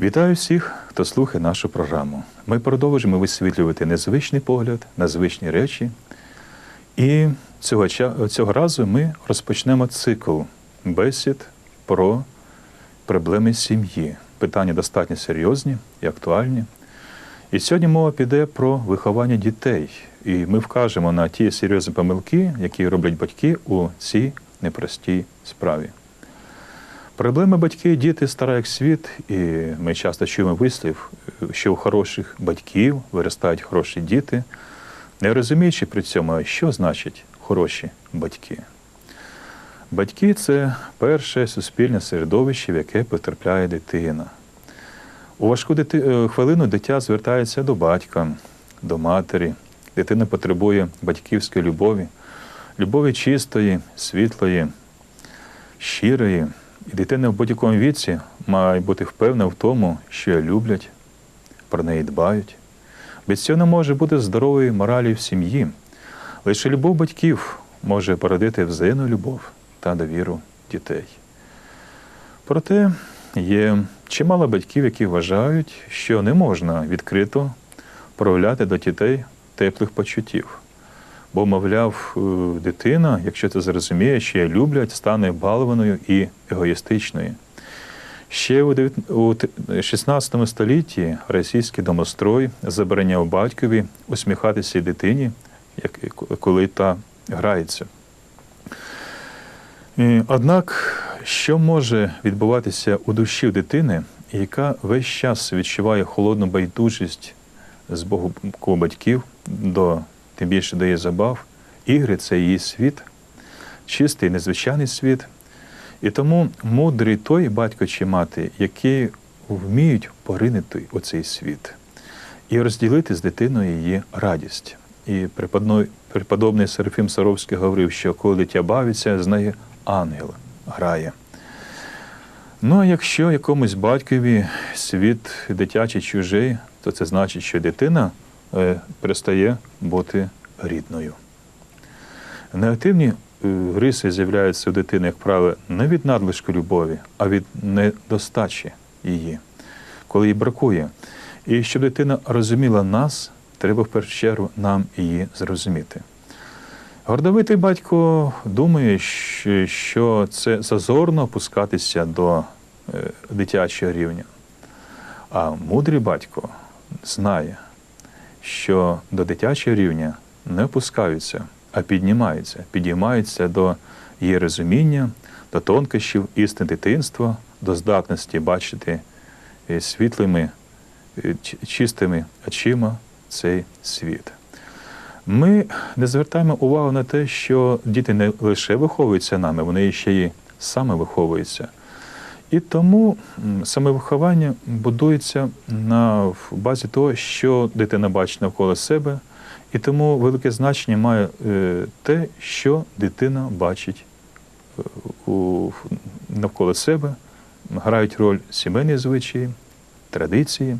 Вітаю всіх, хто слухає нашу програму. Ми продовжуємо висвітлювати незвичний погляд на звичні речі. І цього, цього разу ми розпочнемо цикл бесід про проблеми сім'ї. Питання достатньо серйозні і актуальні. І сьогодні мова піде про виховання дітей. І ми вкажемо на ті серйозні помилки, які роблять батьки у цій непростій справі. Проблеми батьки, діти стара як світ, і ми часто чуємо вислів, що у хороших батьків виростають хороші діти, не розуміючи при цьому, що значить хороші батьки. Батьки це перше суспільне середовище, в яке потрапляє дитина. У важку дити... е, хвилину дитя звертається до батька, до матері. Дитина потребує батьківської любові, любові чистої, світлої, щирої. І дитина в будь-якому віці має бути впевнена в тому, що її люблять, про неї дбають. Без цього не може бути здорової моралі в сім'ї. Лише любов батьків може породити взаємну любов та довіру дітей. Проте є чимало батьків, які вважають, що не можна відкрито проявляти до дітей теплих почуттів. Бо, мовляв, е, дитина, якщо це зрозуміє, що її люблять, стане балованою і егоїстичною. Ще у дев'ят- у т- 16 столітті російський домострой забороняв батькові усміхатися дитині, коли та грається. Однак, що може відбуватися у душі дитини, яка весь час відчуває холодну байдужість з боку батьків до тим більше дає забав, ігри це її світ, чистий, незвичайний світ. І тому мудрий той батько чи мати, які вміють поринити у цей світ і розділити з дитиною її радість. І преподобний Серафім Саровський говорив, що коли дитя бавиться, з нею ангел грає. Ну а якщо якомусь батькові світ дитячий чужий, то це значить, що дитина перестає бути рідною. Негативні е, риси з'являються у дитини, як правило, не від надлишку любові, а від недостачі її, коли їй бракує. І щоб дитина розуміла нас, треба в першу чергу нам її зрозуміти. Гордовитий батько думає, що це зазорно опускатися до е, дитячого рівня. А мудрий батько знає, що до дитячого рівня не опускаються, а піднімаються, підіймаються до її розуміння, до тонкощів істин дитинства, до здатності бачити е, світлими, е, чистими очима цей світ. Ми не звертаємо увагу на те, що діти не лише виховуються нами, вони ще й саме виховуються. І тому саме виховання будується на базі того, що дитина бачить навколо себе, і тому велике значення має е, те, що дитина бачить е, навколо себе, грають роль сімейні звичаї, традиції.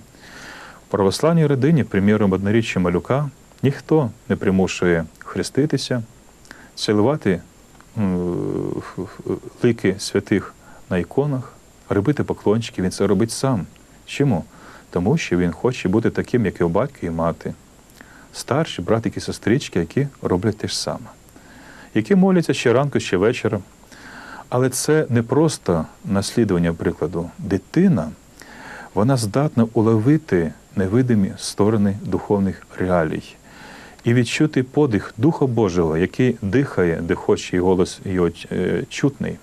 В православній родині, приміром, одноріччя малюка, ніхто не примушує хреститися, цілувати лики святих на іконах, робити поклончики, він це робить сам. Чому? Тому що він хоче бути таким, як його батько і мати, старші братики сестрички, які роблять те ж саме, які моляться ще ранку, ще вечором. Але це не просто наслідування прикладу. Дитина вона здатна уловити невидимі сторони духовних реалій і відчути подих Духа Божого, який дихає, де хоче і голос його е, чутний.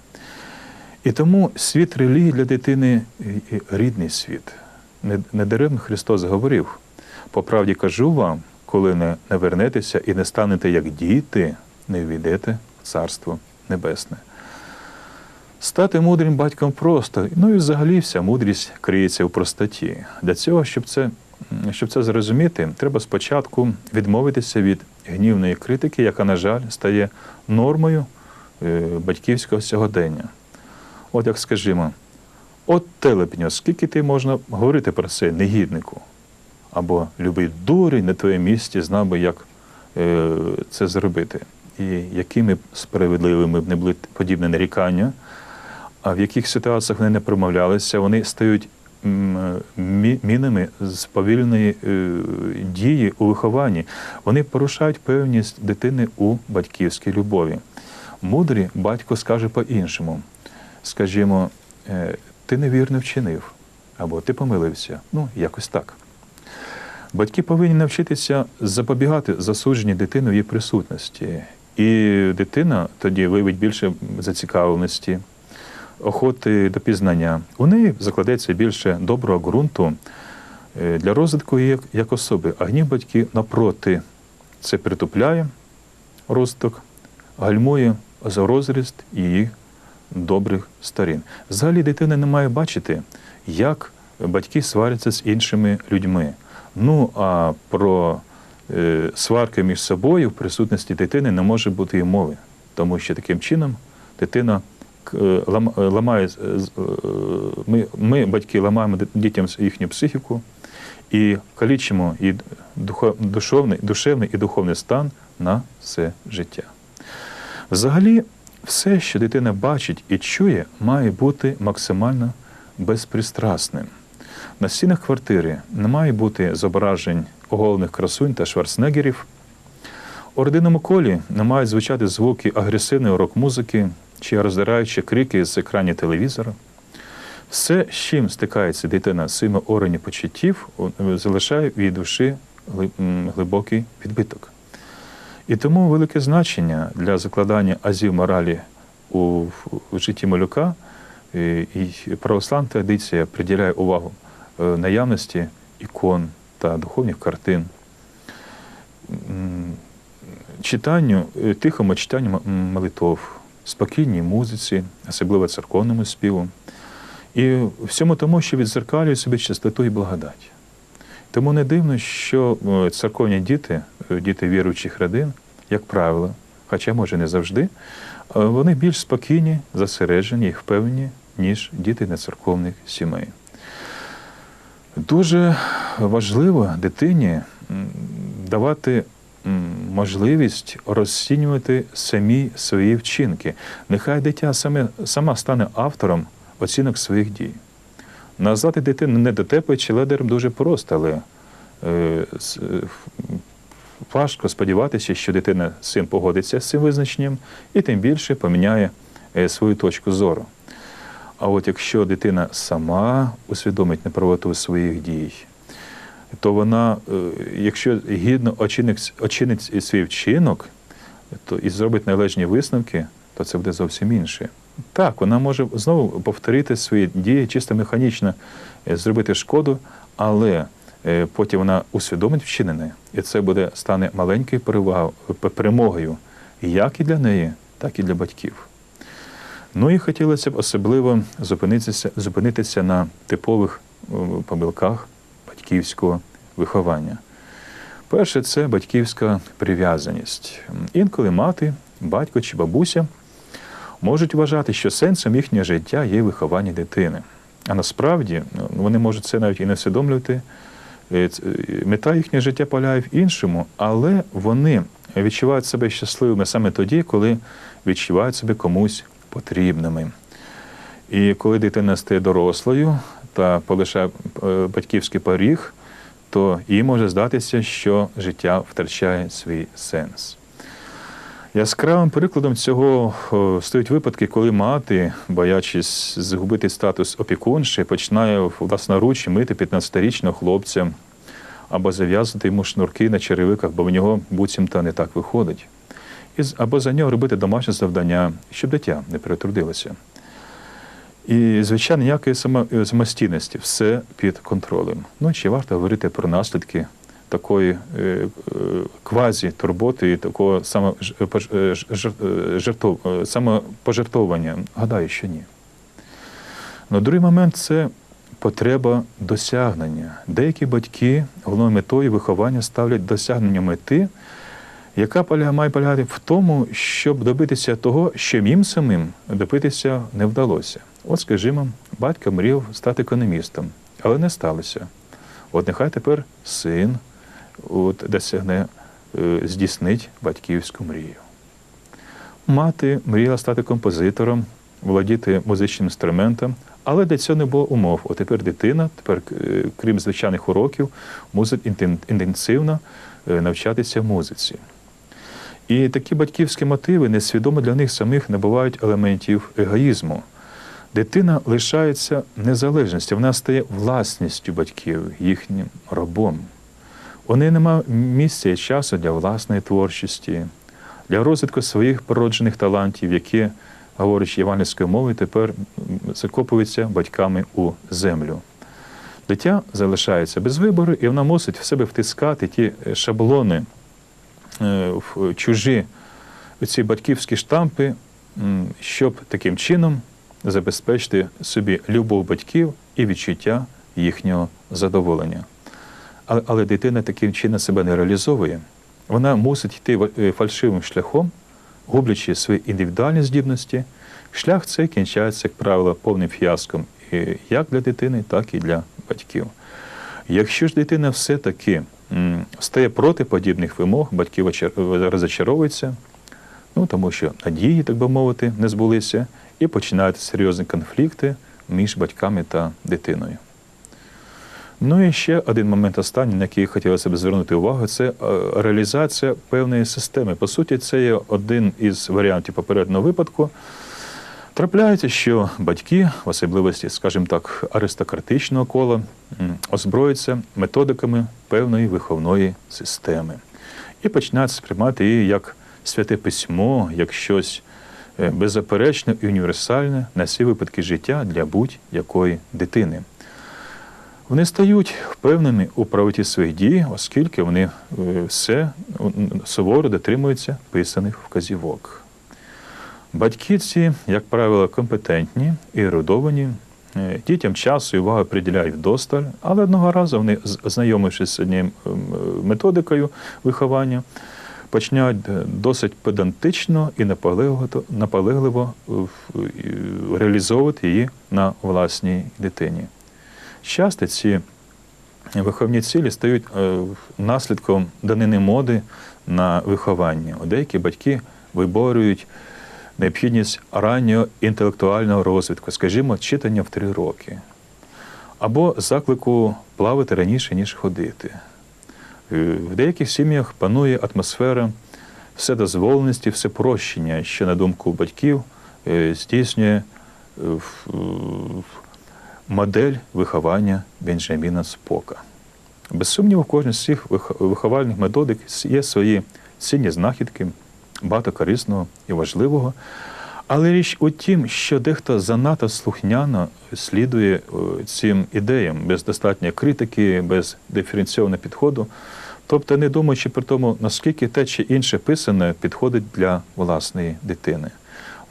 І тому світ релігії для дитини рідний світ. Не- Недаремно Христос говорив: по правді кажу вам, коли не, не вернетеся і не станете як діти, не ввійдете в Царство Небесне. Стати мудрим батьком просто, ну і взагалі вся мудрість криється в простоті. Для цього, щоб це, щоб це зрозуміти, треба спочатку відмовитися від гнівної критики, яка, на жаль, стає нормою е, батьківського сьогодення. От як скажімо, от телепньо, скільки ти можна говорити про це негіднику? Або любий дурень на твоєму місці знав би, як е, це зробити. І якими справедливими б не були подібні нарікання, а в яких ситуаціях вони не промовлялися, вони стають мінами сповільної е, дії у вихованні. Вони порушають певність дитини у батьківській любові. Мудрий батько скаже по-іншому. Скажімо, е, ти невірно вчинив, або ти помилився. Ну, якось так. Батьки повинні навчитися запобігати засудженні дитини в її присутності. І дитина тоді виявить більше зацікавленості, охоти до пізнання. У неї закладеться більше доброго ґрунту е, для розвитку її як, особи. А гнів батьків напроти це притупляє розвиток, гальмує за розріст її добрих сторін. Взагалі дитина не має бачити, як батьки сваряться з іншими людьми. Ну а про е, сварки між собою в присутності дитини не може бути і мови, тому що таким чином дитина е, е, ламає, з- е, ми, ми, батьки, ламаємо дітям їхню психіку і калічимо і духо- душовний, душевний і духовний стан на все життя. Взагалі, все, що дитина бачить і чує, має бути максимально безпристрасним. На стінах квартири не має бути зображень оголених красунь та шварценеггерів. У родинному колі не мають звучати звуки агресивної рок-музики чи роздираючі крики з екранів телевізора. Все, з чим стикається дитина з своїми органів почуттів, залишає в її душі глибокий відбиток. І тому велике значення для закладання азів моралі у, житті малюка е, і православна традиція приділяє увагу е, наявності ікон та духовних картин, читанню, е, тихому читанню молитов, спокійній музиці, особливо церковному співу. І всьому тому, що відзеркалює собі чистоту і благодать. Тому не дивно, що е, церковні діти, е, діти віруючих родин, як правило, хоча може не завжди, е, вони більш спокійні, зосереджені і впевнені, ніж діти нецерковних сімей. Дуже важливо дитині давати можливість розцінювати самі свої вчинки. Нехай дитя саме, сама стане автором оцінок своїх дій. Назвати дитину не недотепою чи ледером дуже просто, але е, е, важко сподіватися, що дитина з цим погодиться з цим визначенням і тим більше поміняє е, свою точку зору. А от якщо дитина сама усвідомить неправоту своїх дій, то вона, е, якщо гідно очинить, очинить свій вчинок то і зробить належні висновки, то це буде зовсім інше. Так, вона може знову повторити свої дії, чисто механічно е, зробити шкоду, але е, потім вона усвідомить вчинене, і це буде стане маленькою перемогою як і для неї, так і для батьків. Ну і хотілося б особливо зупинитися, зупинитися на типових е, помилках батьківського виховання. Перше, це батьківська прив'язаність. Інколи мати, батько чи бабуся можуть вважати, що сенсом їхнього життя є виховання дитини. А насправді ну, вони можуть це навіть і не усвідомлювати. Е, е, Мета їхнього життя полягає в іншому, але вони відчувають себе щасливими саме тоді, коли відчувають себе комусь потрібними. І коли дитина стає дорослою та полишає е, батьківський поріг, то їй може здатися, що життя втрачає свій сенс. Яскравим прикладом цього о, стають випадки, коли мати, боячись згубити статус опікунши, починає власноруч мити 15-річного хлопця або зав'язувати йому шнурки на черевиках, бо в нього буцімто не так виходить. Або за нього робити домашнє завдання, щоб дитя не перетрудилося. І, звичайно, ніякої е, самостійності, все під контролем. Ну, чи варто говорити про наслідки такої е, е, квазі-турботи і такого е, самопожертовування? Гадаю, що ні. Ну, другий момент це потреба досягнення. Деякі батьки головною метою виховання ставлять досягнення мети, яка має полягати в тому, щоб добитися того, що їм самим добитися не вдалося. От, скажімо, батько мріяв стати економістом, але не сталося. От нехай тепер син от, досягне, е, здійснить батьківську мрію. Мати мріяла стати композитором, володіти музичним інструментом, Але для цього не було умов. От тепер дитина, тепер, е, крім звичайних уроків, мусить інтенсивно е, навчатися музиці. І такі батьківські мотиви несвідомо для них самих набувають елементів егоїзму. Дитина лишається незалежністю, вона стає власністю батьків, їхнім рабом. У неї немає місця і часу для власної творчості, для розвитку своїх породжених талантів, які, говорячи євангельською мовою, тепер закопуються батьками у землю. Дитя залишається без вибору, і вона мусить в себе втискати ті е, шаблони, е, в чужі ці батьківські штампи, щоб таким чином забезпечити собі любов батьків і відчуття їхнього задоволення. Але, дитина таким чином себе не реалізовує. Вона мусить йти е, фальшивим шляхом, гублячи свої індивідуальні здібності. Шлях цей кінчається, як правило, повним фіаском як для дитини, так і для батьків. Якщо ж дитина все-таки стає проти подібних вимог, батьки розочаровуються, ну, тому що надії, так би мовити, не збулися, і починаються серйозні конфлікти між батьками та дитиною. Ну і ще один момент останній, на який хотілося б звернути увагу, це е, реалізація певної системи. По суті, це є один із варіантів попереднього випадку. Трапляється, що батьки, в особливості, скажімо так, аристократичного кола, озброюються методиками певної виховної системи і починають сприймати її як святе письмо, як щось е, беззаперечне і універсальне на всі випадки життя для будь-якої дитини. Вони стають впевненими у правоті своїх дій, оскільки вони е, все суворо дотримуються писаних вказівок. Батьки ці, як правило, компетентні і ерудовані, е, дітям часу і увагу приділяють вдосталь, але одного разу вони, знайомившись з однією методикою виховання, починають е, досить педантично і наполегливо, реалізовувати її на власній дитині. Часто ці виховні цілі стають е, наслідком данини моди на виховання. Деякі батьки виборюють необхідність раннього інтелектуального розвитку, скажімо, читання в три роки, або заклику плавати раніше, ніж ходити. Е, В деяких сім'ях панує атмосфера вседозволеності, всепрощення, що, на думку батьків, е, здійснює модель виховання Бенджаміна Спока. Без сумніву, кожній з цих виховальних методик є свої цінні знахідки, багато корисного і важливого. Але річ у тім, що дехто занадто слухняно слідує е, цим ідеям без достатньої критики, без диференційованого підходу, тобто не думаючи про тому, наскільки те чи інше писане підходить для власної дитини.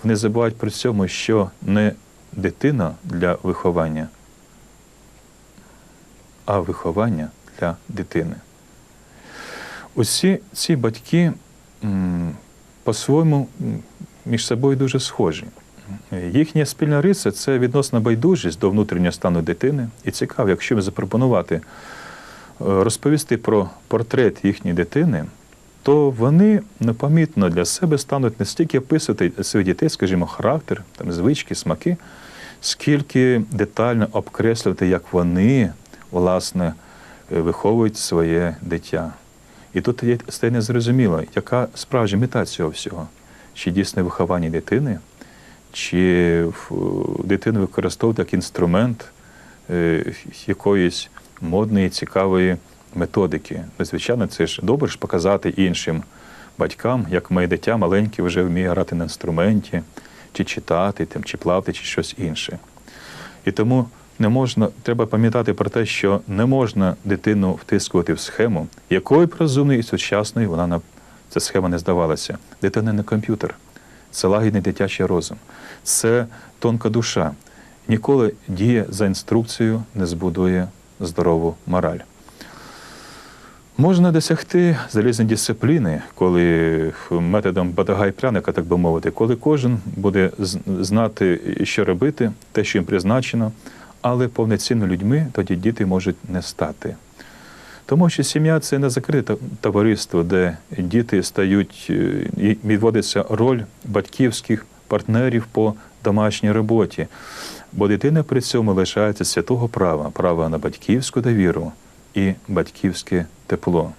Вони забувають при цьому, що не дитина для виховання, а виховання для дитини. Усі ці батьки по-своєму між собою дуже схожі. Їхня спільна риса це відносна байдужість до внутрішнього стану дитини. І цікаво, якщо запропонувати е, розповісти про портрет їхньої дитини, то вони непомітно для себе стануть не стільки описувати своїх дітей, скажімо, характер, там, звички, смаки, скільки детально обкреслювати, як вони, власне, е, виховують своє дитя. І тут стає незрозуміло, яка справжня мета цього всього. Чи дійсне виховання дитини, чи дитину використовувати як інструмент е, якоїсь модної, цікавої методики. Ну, Звичайно, це ж добре ж показати іншим батькам, як моє дитя маленьке вже вміє грати на інструменті, чи читати, там, чи плавати, чи щось інше. І тому не можна, треба пам'ятати про те, що не можна дитину втискувати в схему, якою б розумною і сучасною вона на ця схема не здавалася. Дитина не комп'ютер, це лагідний дитячий розум, це тонка душа. Ніколи дія за інструкцією не збудує здорову мораль. Можна досягти залізної дисципліни, коли методом батага і пряника, так би мовити, коли кожен буде знати, що робити, те, що їм призначено, але повноцінно людьми тоді діти можуть не стати. Тому що сім'я це не закрите товариство, де діти стають е, і відводиться роль батьківських партнерів по домашній роботі. бо дитина при цьому лишається святого права, права на батьківську довіру і батьківське тепло.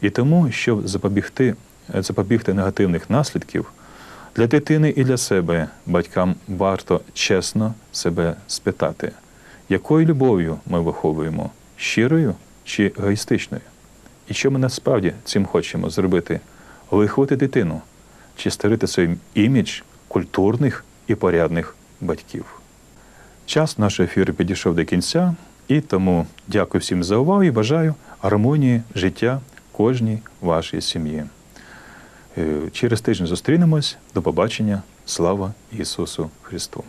І тому, щоб запобігти, запобігти негативних наслідків, для дитини і для себе батькам варто чесно себе спитати, якою любов'ю ми виховуємо щирою чи егоїстичною? І що ми насправді цим хочемо зробити? Виховати дитину чи створити свій імідж культурних і порядних батьків. Час нашого ефіру підійшов до кінця, і тому дякую всім за увагу і бажаю гармонії життя кожній вашій сім'ї. Е, Через тиждень зустрінемось. До побачення. Слава Ісусу Христу!